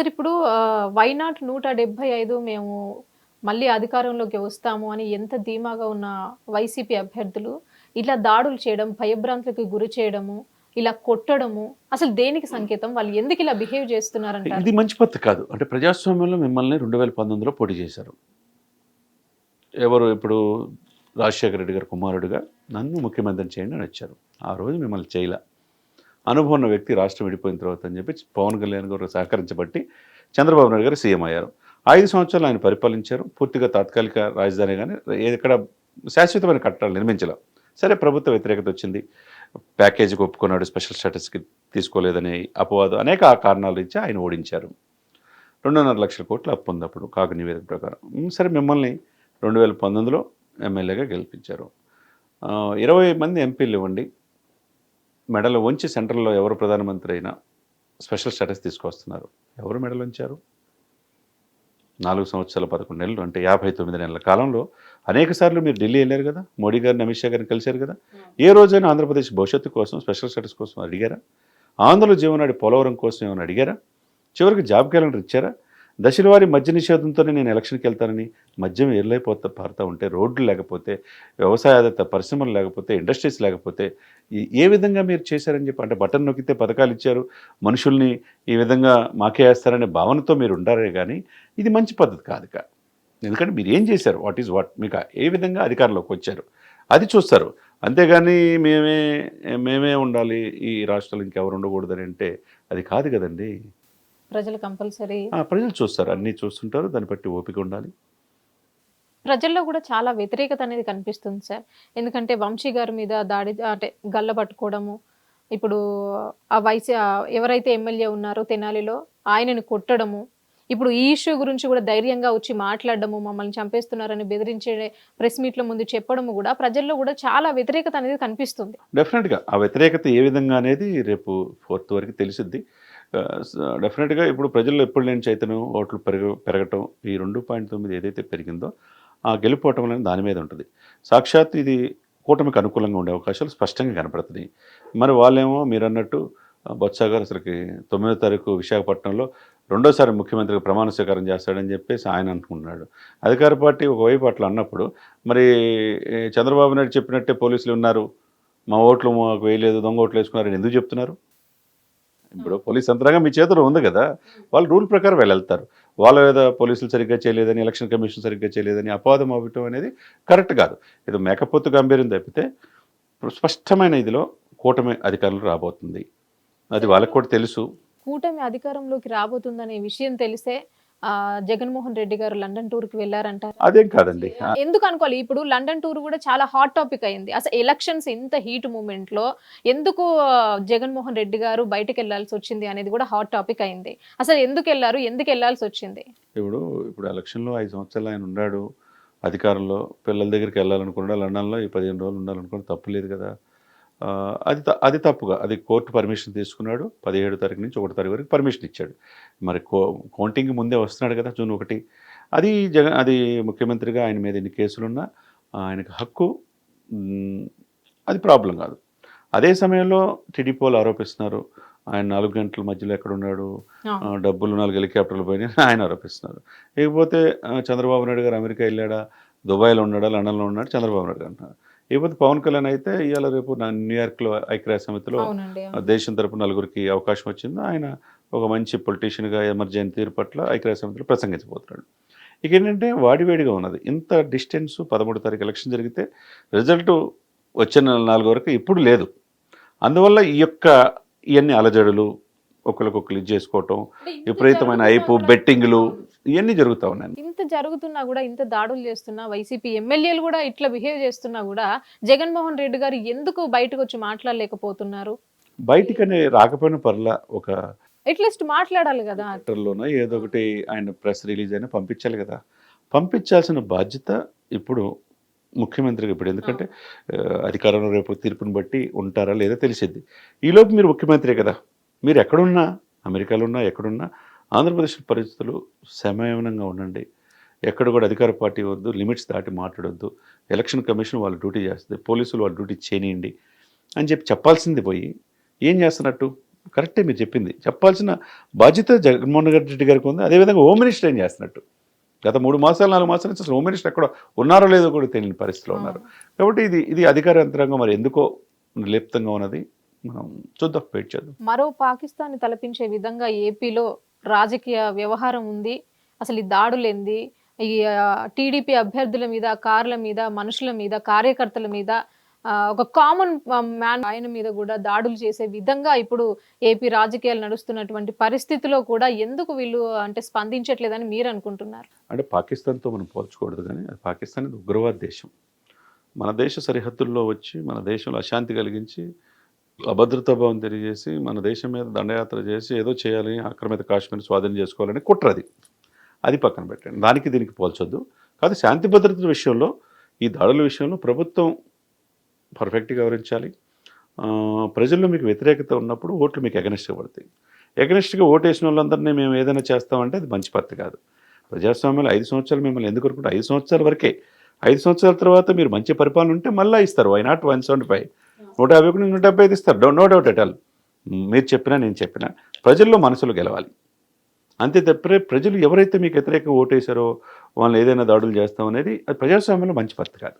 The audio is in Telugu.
సార్ ఇప్పుడు వైనాట్ నూట డెబ్బై ఐదు మేము మళ్ళీ అధికారంలోకి వస్తాము అని ఎంత ధీమాగా ఉన్న వైసీపీ అభ్యర్థులు ఇలా దాడులు చేయడం భయభ్రాంతులకు గురి చేయడము ఇలా కొట్టడము అసలు దేనికి సంకేతం? వాళ్ళు ఎందుకు ఇలా బిహేవ్ చేస్తున్నారంటే ఇది మంచి పద్ధతి కాదు. అంటే ప్రజాస్వామ్యంలో మిమ్మల్ని రెండు వేల పంతొమ్మిదిలో పోటీ చేశారు. ఎవరు ఇప్పుడు రాజశేఖర రెడ్డి గారు కుమారుడుగా నన్ను ముఖ్యమంత్రిని చేయండి అని వచ్చారు. ఆ రోజు మిమ్మల్ని చేయలే. అనుభవం ఉన్న వ్యక్తి రాష్ట్రం విడిపోయిన తర్వాత అని చెప్పి పవన్ కళ్యాణ్ గారు సహకరించబట్టి చంద్రబాబు నాయుడు గారు సీఎం అయ్యారు. ఐదు సంవత్సరాలు ఆయన పరిపాలించారు. పూర్తిగా తాత్కాలిక రాజధాని కానీ ఎక్కడ శాశ్వతమైన కట్టడాలు నిర్మించలే. సరే ప్రభుత్వ వ్యతిరేకత వచ్చింది. ప్యాకేజీకి ఒప్పుకున్నాడు స్పెషల్ స్టేటస్కి తీసుకోలేదని అపవాదం అనేక కారణాలు ఇచ్చి ఆయన ఓడించారు. రెండున్నర లక్షల కోట్లు అప్పు ఉంది అప్పుడు కాకు నివేదిక ప్రకారం. సరే మిమ్మల్ని రెండు వేల పంతొమ్మిదిలో ఎమ్మెల్యేగా గెలిపించారు. ఇరవై మంది ఎంపీలు ఇవ్వండి. మెడలు వంచి సెంట్రల్లో ఎవరు ప్రధానమంత్రి అయినా స్పెషల్ స్టేటస్ తీసుకొస్తున్నారు. ఎవరు మెడలు ఉంచారు నాలుగు సంవత్సరాల పదకొండు నెలలు అంటే యాభై తొమ్మిది నెలల కాలంలో అనేక సార్లు మీరు ఢిల్లీ వెళ్ళారు కదా? మోడీ గారిని అమిత్ షా గారిని కలిశారు కదా? ఏ రోజైనా ఆంధ్రప్రదేశ్ భవిష్యత్తు కోసం స్పెషల్ స్టేటస్ కోసం అడిగారా? ఆంధ్రలో జీవనాడి పోలవరం కోసం ఏమైనా అడిగారా? చివరికి జాబ్ క్యాలెండర్ ఇచ్చారా? దశల వారి మద్య నిషేధంతోనే నేను ఎలక్షన్కి వెళ్తానని మద్యం ఎర్లైపోతా పారుతూ ఉంటే రోడ్లు లేకపోతే వ్యవసాయ ఆధారిత పరిశ్రమలు లేకపోతే ఇండస్ట్రీస్ లేకపోతే ఏ విధంగా మీరు చేశారని చెప్పి అంటే బటన్ నొక్కితే పథకాలు ఇచ్చారు మనుషుల్ని ఈ విధంగా మాకే వేస్తారనే భావనతో మీరు ఉండారే కానీ ఇది మంచి పద్ధతి కాదు కా. ఎందుకంటే మీరు ఏం చేశారు? What is what? మీకు ఏ విధంగా అధికారంలోకి వచ్చారు? అది చూస్తారు. అంతేగాని మేమే మేమే ఉండాలి ఈ రాష్ట్రాలు ఇంకెవరు ఉండకూడదని అంటే అది కాదు కదండి. ప్రజలు కంపల్సరీ ప్రజలు చూస్తారు. అన్నీ చూస్తుంటారు. దాన్ని బట్టి ఓపిక ఉండాలి. ప్రజల్లో కూడా చాలా వ్యతిరేకత అనేది కనిపిస్తుంది సార్. ఎందుకంటే వంశీ గారి మీద దాడి అంటే గల్ల పట్టుకోవడము ఇప్పుడు ఆ వైసీ ఎవరైతే ఎమ్మెల్యే ఉన్నారో తెనాలిలో ఆయనను కొట్టడము ఇప్పుడు ఈ ఇష్యూ గురించి కూడా ధైర్యంగా వచ్చి మాట్లాడడము మమ్మల్ని చంపేస్తున్నారని బెదిరించే ప్రెస్ మీట్ల ముందు చెప్పడము కూడా ప్రజల్లో కూడా చాలా వ్యతిరేకత అనేది కనిపిస్తుంది. డెఫినెట్గా ఆ వ్యతిరేకత ఏ విధంగా అనేది రేపు ఫోర్త్ వరకు తెలిసిద్ది. డెఫినెట్గా ఇప్పుడు ప్రజల్లో ఎప్పుడు లేని చైతన్యం ఓట్లు పెరగ పెరగటం ఈ రెండు పాయింట్ తొమ్మిది ఏదైతే పెరిగిందో ఆ గెలుపోవటం అనేది దాని మీద ఉంటుంది. సాక్షాత్ ఇది కూటమికి అనుకూలంగా ఉండే అవకాశాలు స్పష్టంగా కనపడుతున్నాయి. మరి వాళ్ళేమో మీరు అన్నట్టు ఆ, బొత్స గారు అసలుకి తొమ్మిదో తారీఖు విశాఖపట్నంలో రెండోసారి ముఖ్యమంత్రికి ప్రమాణ స్వీకారం చేస్తాడని చెప్పేసి ఆయన అనుకుంటున్నాడు. అధికార పార్టీ ఒకవైపు అట్లా అన్నప్పుడు మరి చంద్రబాబు నాయుడు చెప్పినట్టే పోలీసులు ఉన్నారు మా ఓట్లు మాకు వేయలేదు దొంగ ఓట్లు వేసుకున్నారని ఎందుకు చెప్తున్నారు? ఇప్పుడు పోలీస్ యంత్రాంగం మీ చేతిలో ఉంది కదా వాళ్ళు రూల్ ప్రకారం వాళ్ళు వెళ్తారు వాళ్ళ మీద పోలీసులు సరిగ్గా చేయలేదని ఎలక్షన్ కమిషన్ సరిగ్గా చేయలేదని అపవాదం అవ్వటం అనేది కరెక్ట్ కాదు. ఇది మేకపోతు గంభీర్యం తప్పితే స్పష్టమైన ఇదిలో కూటమి అధికారులు రాబోతుంది. అది వాళ్ళకి కూడా తెలుసు. కూటమి అధికారంలోకి రాబోతుందనే విషయం తెలిసే జగన్మోహన్ రెడ్డి గారు లండన్ టూర్కి వెళ్ళారంటారు అదేం కాదండి. ఎందుకు అనుకోవాలి? ఇప్పుడు లండన్ టూర్ కూడా చాలా హాట్ టాపిక్ అయింది. అసలు ఎలక్షన్స్ ఇంత హీట్ మూమెంట్లో ఎందుకు జగన్మోహన్ రెడ్డి గారు బయటకు వెళ్ళాల్సి వచ్చింది అనేది కూడా హాట్ టాపిక్ అయింది. అసలు ఎందుకు వెళ్ళారు? ఎందుకు వెళ్ళాల్సి వచ్చింది? ఇప్పుడు ఇప్పుడు ఎలక్షన్లో ఐదు సంవత్సరాలు ఆయన ఉన్నాడు. అధికారంలో పిల్లల దగ్గరికి వెళ్ళాలనుకున్నాడు? లండన్లో ఈ పదిహేను రోజులు ఉండాలనుకున్న తప్పు లేదు కదా. అది అది తప్పుగా. అది కోర్టు పర్మిషన్ తీసుకున్నాడు. పదిహేడు తారీఖు నుంచి ఒకటి తారీఖు వరకు పర్మిషన్ ఇచ్చాడు. మరి కో కౌంటింగ్ ముందే వస్తున్నాడు కదా జూన్ ఒకటి. అది జగ అది ముఖ్యమంత్రిగా ఆయన మీద ఎన్ని కేసులున్నా ఆయనకు హక్కు అది ప్రాబ్లం కాదు. అదే సమయంలో టీడీపీ వాళ్ళు ఆరోపిస్తున్నారు. ఆయన నాలుగు గంటల మధ్యలో ఎక్కడ ఉన్నాడు డబ్బులు నాలుగు హెలికాప్టర్లు పోయినాయి ఆయన ఆరోపిస్తున్నారు. ఇకపోతే చంద్రబాబు నాయుడు గారు అమెరికా వెళ్ళాడా? దుబాయ్లో ఉన్నాడా? లండన్లో ఉన్నాడు? చంద్రబాబు నాయుడు గారు అంటున్నారు. ఇకపోతే పవన్ కళ్యాణ్ అయితే ఇవాళ రేపు న్యూయార్క్లో ఐక్యరాజ్య సమితిలో దేశం తరపు నలుగురికి అవకాశం వచ్చింది. ఆయన ఒక మంచి పొలిటీషియన్గా ఎమర్జెన్సీ తీరు పట్ల ఐక్యరాజ్య సమితిలో ప్రసంగించబోతున్నాడు. ఇక ఏంటంటే వాడివేడిగా ఉన్నది. ఇంత డిస్టెన్స్ పదమూడు తారీఖు ఎలక్షన్ జరిగితే రిజల్ట్ వచ్చే నెల నాలుగు వరకు ఇప్పుడు లేదు. అందువల్ల ఈ యొక్క ఇవన్నీ అలజడులు ఒకరికొకరు ఇది చేసుకోవటం విపరీతమైన ఐపు బెట్టింగ్లు ఇవన్నీ జరుగుతూ ఉన్నాయి. ఇంత జరుగుతున్నా కూడా ఇంత దాడులు చేస్తున్నా వైసీపీ ఎమ్మెల్యేలు కూడా ఇట్లా బిహేవ్ చేస్తున్నా కూడా జగన్మోహన్ రెడ్డి గారు ఎందుకు బయటకు వచ్చి మాట్లాడలేకపోతున్నారు? బయటికనే రాకపోయిన పర్లా ఒక అట్లీస్ట్ మాట్లాడాలి కదా. ట్విట్టర్లోనో ఏదో ఒకటి ఆయన ప్రెస్ రిలీజ్ అయినా పంపించాలి కదా. పంపించాల్సిన బాధ్యత ఇప్పుడు ముఖ్యమంత్రికి ఇప్పుడు ఎందుకంటే అధికారంలో రేపు తీర్పుని బట్టి ఉంటారా లేదా తెలిసిద్ది ఈలోపు మీరు ముఖ్యమంత్రి కదా. మీరు ఎక్కడున్నా అమెరికాలో ఉన్నా ఎక్కడున్నా ఆంధ్రప్రదేశ్ పరిస్థితులు సమయనంగా ఉండండి. ఎక్కడ కూడా అధికార పార్టీ వద్దు లిమిట్స్ దాటి మాట్లాడొద్దు. ఎలక్షన్ కమిషన్ వాళ్ళు డ్యూటీ చేస్తుంది పోలీసులు వాళ్ళ డ్యూటీ చేయనియండి అని చెప్పి చెప్పాల్సింది పోయి ఏం చేస్తున్నట్టు? కరెక్టే మీరు చెప్పింది. చెప్పాల్సిన బాధ్యత జగన్మోహన్ రెడ్డి గారికి ఉంది. అదేవిధంగా హోమ్ మినిస్టర్ ఏం చేస్తున్నట్టు? గత మూడు మాసాలు నాలుగు మాసాల నుంచి అసలు హోమ్ మినిస్టర్ ఎక్కడ ఉన్నారో లేదో కూడా తెలియని పరిస్థితిలో ఉన్నారు. కాబట్టి ఇది ఇది అధికార యంత్రాంగం మరి ఎందుకో నిర్లిప్తంగా ఉన్నది? మనం చూద్దాం వెయిట్ చేద్దాం. మరో పాకిస్తాన్ తలపించే విధంగా ఏపీలో రాజకీయ వ్యవహారం ఉంది అసలు ఈ దాడులేంది ఈ టీడీపీ అభ్యర్థుల మీద కార్ల మీద మనుషుల మీద కార్యకర్తల మీద ఒక కామన్ మ్యాన్ ఆయన మీద కూడా దాడులు చేసే విధంగా ఇప్పుడు ఏపీ రాజకీయాలు నడుస్తున్నటువంటి పరిస్థితిలో కూడా ఎందుకు వీళ్ళు అంటే స్పందించట్లేదని మీరు అనుకుంటున్నారు? అంటే పాకిస్తాన్తో మనం పోల్చకూడదు కానీ అది పాకిస్తాన్ ఉగ్రవాద దేశం. మన దేశ సరిహద్దుల్లో వచ్చి మన దేశంలో అశాంతి కలిగించి అభద్రతా భావం తెలియజేసి మన దేశం మీద దండయాత్ర చేసి ఏదో చేయాలి ఆక్రమిత కాశ్మీర్ స్వాధీనం చేసుకోవాలని కుట్ర అది అది పక్కన పెట్టండి. దానికి దీనికి పోల్చొద్దు. కాదు శాంతి భద్రతల విషయంలో ఈ దాడుల విషయంలో ప్రభుత్వం పర్ఫెక్ట్గా వివరించాలి ప్రజల్లో మీకు వ్యతిరేకత ఉన్నప్పుడు ఓట్లు మీకు ఎగనిస్ట్గా పడతాయి. ఎగనిస్ట్గా ఓటు వేసిన వాళ్ళందరినీ మేము ఏదైనా చేస్తామంటే అది మంచి పత్తి కాదు. ప్రజాస్వామ్యంలో ఐదు సంవత్సరాలు మిమ్మల్ని ఎందుకు అనుకుంటే ఐదు సంవత్సరాల వరకే. ఐదు సంవత్సరాల తర్వాత మీరు మంచి పరిపాలన ఉంటే మళ్ళీ ఇస్తారు. Why not one seventy five నూట యాభై ఒకటి నూట డెబ్బై ఐదు ఇస్తారు. Do no doubt at all మీరు చెప్పినా నేను చెప్పినా. ప్రజల్లో మనసులు గెలవాలి. అంతే తప్పే ప్రజలు ఎవరైతే మీకు వ్యతిరేక ఓటేశారో వాళ్ళు ఏదైనా దాడులు చేస్తాం అనేది అది ప్రజాస్వామ్యంలో మంచి పద్ధతి కాదు.